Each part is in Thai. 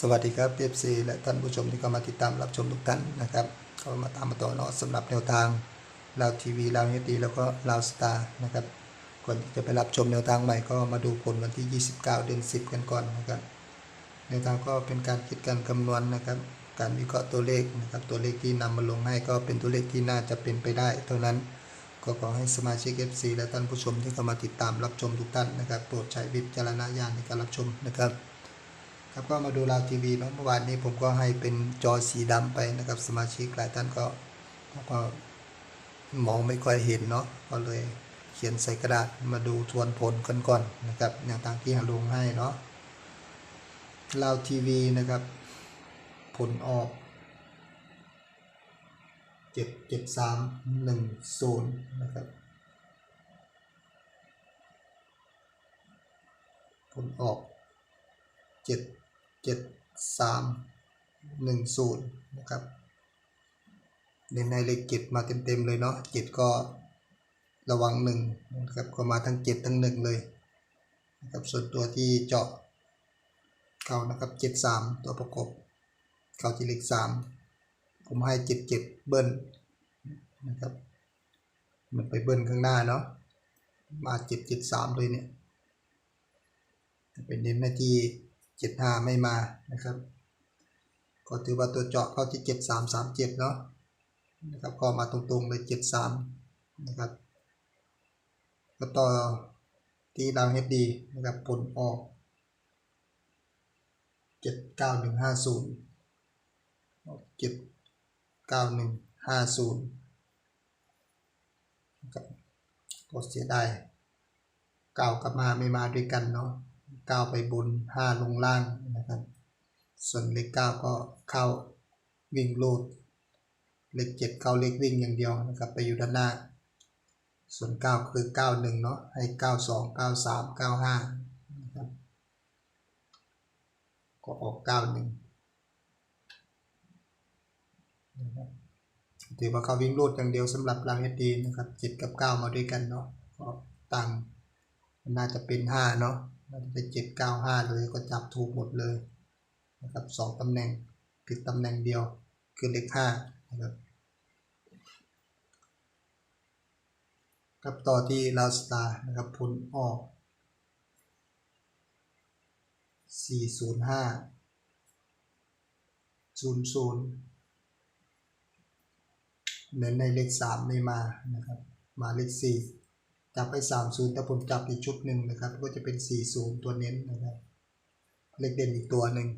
สวัสดีครับ FC และท่านผู้ชมที่เข้ามาติดตามรับชมทุกท่านนะครับเข้ามาตามมาต่อเนาะสำหรับแนวทางลาวทีวีลาวเฮดีแล้วก็ลาวสตาร์นะครับก่อนที่จะไปรับชมแนวทางใหม่ก็มาดูผลวันที่ 29 เดือน 10 กันก่อนนะครับแนวทางก็เป็นการคิดการคำนวณนะครับ การวิเคราะห์ตัวเลขนะครับตัวเลขที่นำมาลงให้ก็เป็นตัวเลขที่น่าจะเป็นไปได้ เท่านั้นก็ขอให้สมาชิก FC และท่านผู้ชมที่เข้ามาติดตามรับชมทุกท่านนะครับโปรดใช้วิจารณญาณในการรับชมนะครับ ครับก็มาดูลาวทีวีเนาะเมื่อวานนี้ผมก็ให้เป็นจอสีดำไปนะครับ สมาชิกหลายท่านก็ก็มองไม่ค่อยเห็นเนาะก็เลยเขียนใส่กระดาษมาดูทวนผลกันก่อนนะครับ อย่างต่างที่หาลงให้เนาะลาวทีวีนะครับ ผลออกเจ็ดเจ็ดสามหนึ่งศูนย์นะครับผลออกเจ็ด เจ็ดสามหนึ่งศูนย์นะครับในในเลขเจ็ดมาเต็มๆเลยเนาะเจ็ดก็ระวังหนึ่งนะครับก็มาทั้งเจ็ดทั้งหนึ่งเลยนะครับส่วนตัวที่เจาะเขานะครับเจ็ดสามตัวประกบเขาที่เลขสามผมให้เจ็ดเจ็ดเบิ้ลนะครับมันไปเบิ้ลข้างหน้าเนาะมาเจ็ดเจ็ดสามเลยเนี่ยเป็นเน้นหน้าที่ เจ็ดห้าไม่มานะครับก็ถือว่าตัวเจาะเข้าที่เจ็ดสามสามเจ็ดเนาะนะครับก็มาตรงๆเลยเจ็ดสามนะครับก็ต่อที่ดาวเฮดดีนะครับผลออกเจ็ดเก้าหนึ่งห้าศูนย์เจ็ดเก้าหนึ่งห้าศูนย์นะครับก็เสียดายเก้ากับมาไม่มาด้วยกันเนาะ ก้าวไปบนห้าลงล่างนะครับ ส่วนเลขเก้าก็เข้าวิ่งลูดเลขเจ็ดเข้าเลขวิ่งอย่างเดียวนะครับ ไปอยู่ด้านหน้า ส่วนเก้าคือเก้าหนึ่งเนาะให้เก้าสองเก้าสามเก้าห้านะครับก็ออกเก้าหนึ่งนะครับถือว่าเขาวิ่งลูดอย่างเดียวสำหรับรางเอดีนะครับเจ็ดกับเก้ามาด้วยกันเนาะก็ต่างมันน่าจะเป็นห้าเนาะ มันจะเจ็ดเก้าห้าเลยก็จับถูกหมดเลยนะครับสองตำแหน่งผิดตำแหน่งเดียวคือเลขห้านะครับกับต่อที่ลาวสตาร์นะครับผลออกสี่ศูนย์ห้าศูนย์ศูนย์เน้นในเลขสามไม่มานะครับ มาเลขสี่ จับไปสามศูนย์แต่ผมจับอีกชุดหนึ่งนะครับ ก็จะเป็นสี่ศูนย์ตัวเน้นนะครับ เลขเด่นอีกตัวหนึ่ง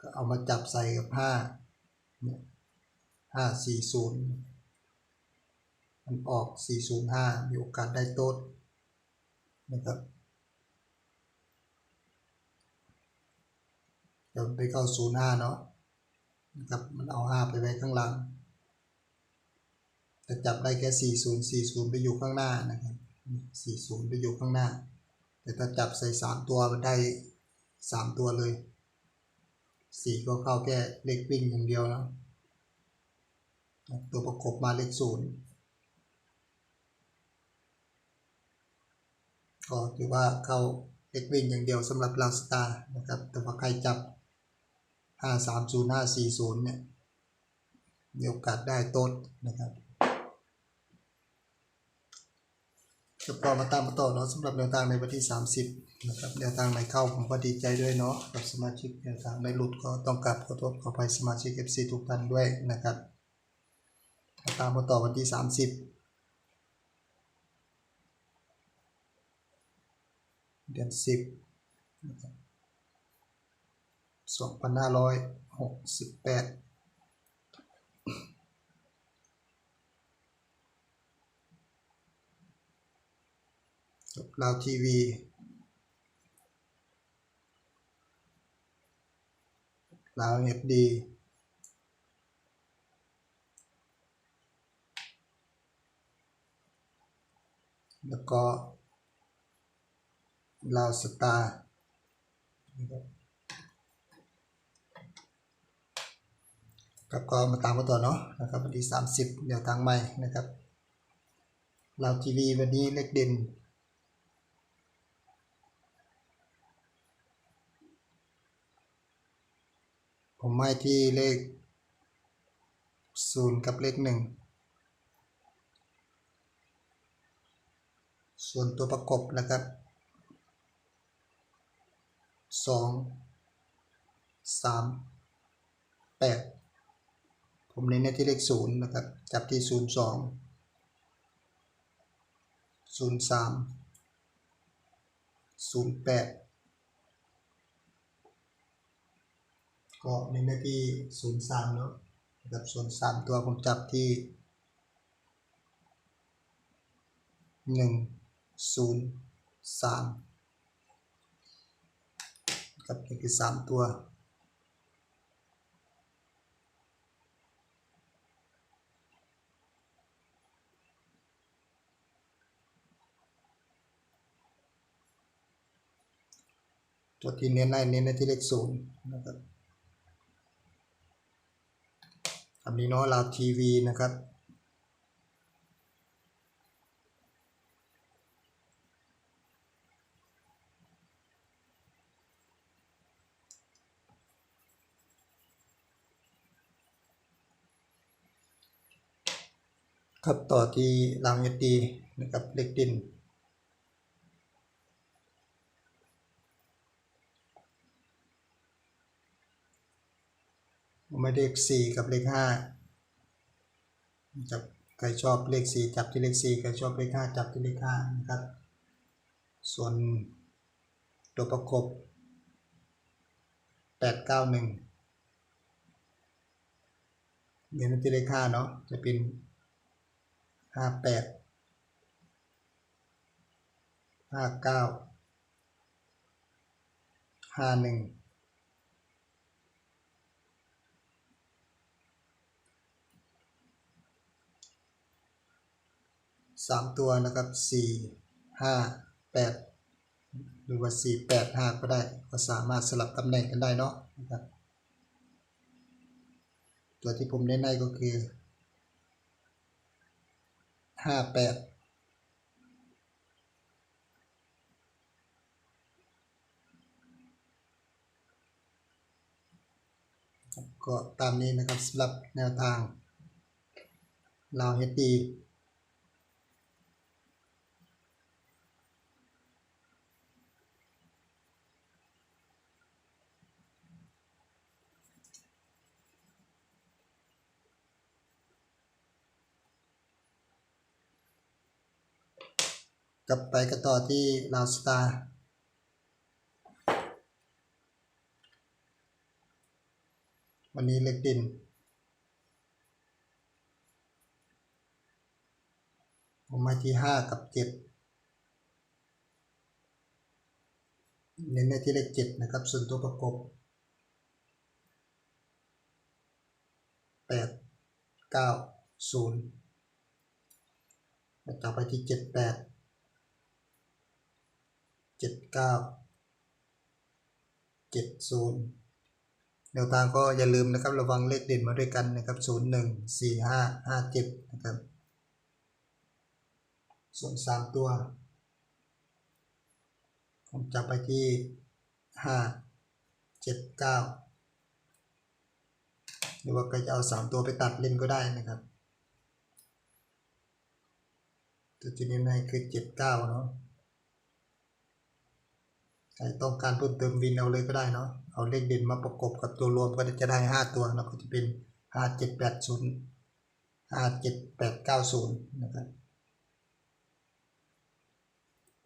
ก็เอามาจับใส่กับห้าเนี่ยห้าสี่ศูนย์มันออกสี่ศูนย์ห้ามีโอกาสได้โต๊ดนะครับเดี๋ยวไปเข้าศูนย์ห้าเนาะนะครับ มันเอาห้าไปไว้ข้างหลัง จะจับได้แค่ 40 40 ไปอยู่ข้างหน้านะครับ 40 ไปอยู่ข้างหน้า แต่ถ้าจับใส่ 3 ตัวมันได้ 3 ตัวเลย 4 ก็เข้าแค่เลขวิ่งอย่างเดียวแล้ว ตัวประกบมาเลข0ก็ถือว่าเข้าเลขวิ่งอย่างเดียวสำหรับลาสตานะครับ แต่ว่าใครจับ 530 540 เนี่ย มีโอกาสได้โต๊ดนะครับ ก็ต่อมาตามมาต่อเนาะสำหรับแนวทางในวันที่ 30นะครับแนวทางไหนเข้าผมก็ดีใจด้วยเนาะกับสมาชิกแนวทางในหลุดก็ต้องกราบขอโทษขออภัยสมาชิก FC ทุกท่านด้วยนะครับมาตามมาต่อวันที่ 30 เดือน 10นะครับ2568 ลาวทีวีลาวเอฟดีแล้วก็ลาวสตาร์ครับครับก็มาตามกันต่อเนาะนะครับวันที่30 เดี๋ยวทางใหม่นะครับลาวทีวีวันนี้เลขเด่น ผมให้ที่เลข 0 กับเลข 1 ส่วนตัวประกบนะครับ 2 3 8 ผมเน้นที่เลข 0 นะครับ จับที่ 0 2 0 3 0 8 ก็เน้นในที่ศูนย์สามเนาะนะครับส่วนสามตัวผมจับที่หนึ่งศูนย์สามครับนี่คือสามตัวตัวที่เน้นได้เน้นในที่เลขศูนย์นะครับ อันนี้เนาะลาวทีวีนะครับครับต่อที่รางยตีนะครับเลขดิน ไม่เลขสี่กับเลขห้าจับใครชอบเลขสี่จับที่เลขสี่ใครชอบเลขห้าจับที่เลขห้านะครับ ส่วนตัวประกบแปดเก้าหนึ่งเรียนที่เลขห้าเนาะ จะเป็นห้าแปดห้าเก้าห้าหนึ่ง สามตัวนะครับสี่ห้าแปดหรือว่าสี่แปดห้าก็ได้ ก็สามารถสลับตำแหน่งกันได้เนาะนะครับตัวที่ผมเน้นในก็คือห้าแปดก็ตามนี้นะครับสำหรับแนวทางลาวเฮด กลับไปกันต่อที่ลาวสตาร์วันนี้เล็กดิน ผมมาที่ห้ากับเจ็ดเน้นในที่เลขเจ็ดนะครับ ส่วนตัวประกบแปดเก้าศูนย์ต่อไปที่เจ็ดแปด เจ็ดเก้าเจ็ดศูนย์แนวทางก็อย่าลืมนะครับระวังเลขเด่นมาด้วยกันนะครับศูนย์หนึ่งสี่ห้าห้าเจ็ดนะครับ ส่วนสามตัว ผมจับไปที่ห้าเจ็ดเก้าหรือว่าก็จะเอาสามตัวไปตัดเล่นก็ได้นะครับตัวที่นี้ให้คือเจ็ดเก้าเนาะ ต้องการเพิ่มเติมวินเอาเลยก็ได้เนาะเอาเลขเด่นมาประกบกับตัวรวมก็จะได้ห้าตัวเนาะก็จะเป็นห้าเจ็ดแปดศูนย์ห้าเจ็ดแปดเก้าศูนย์นะครับ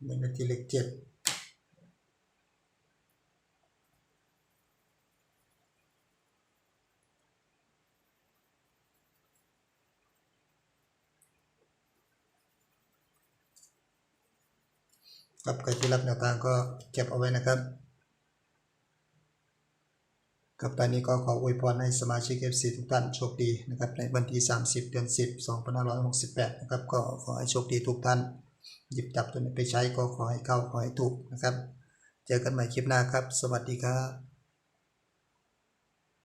ในนาทีเลขเจ็ด รับใครที่รับแนวทางก็เก็บเอาไว้นะครับ กับตอนนี้ก็ขออวยพรให้สมาชิก FC ทุกท่านโชคดีนะครับในวันที่ 30 เดือน 10 2568 นะครับก็ขอให้โชคดีทุกท่าน หยิบจับตัวนี้ไปใช้ก็ขอให้เข้าขอให้ถูกนะครับ เจอกันใหม่คลิปหน้าครับ สวัสดีครับ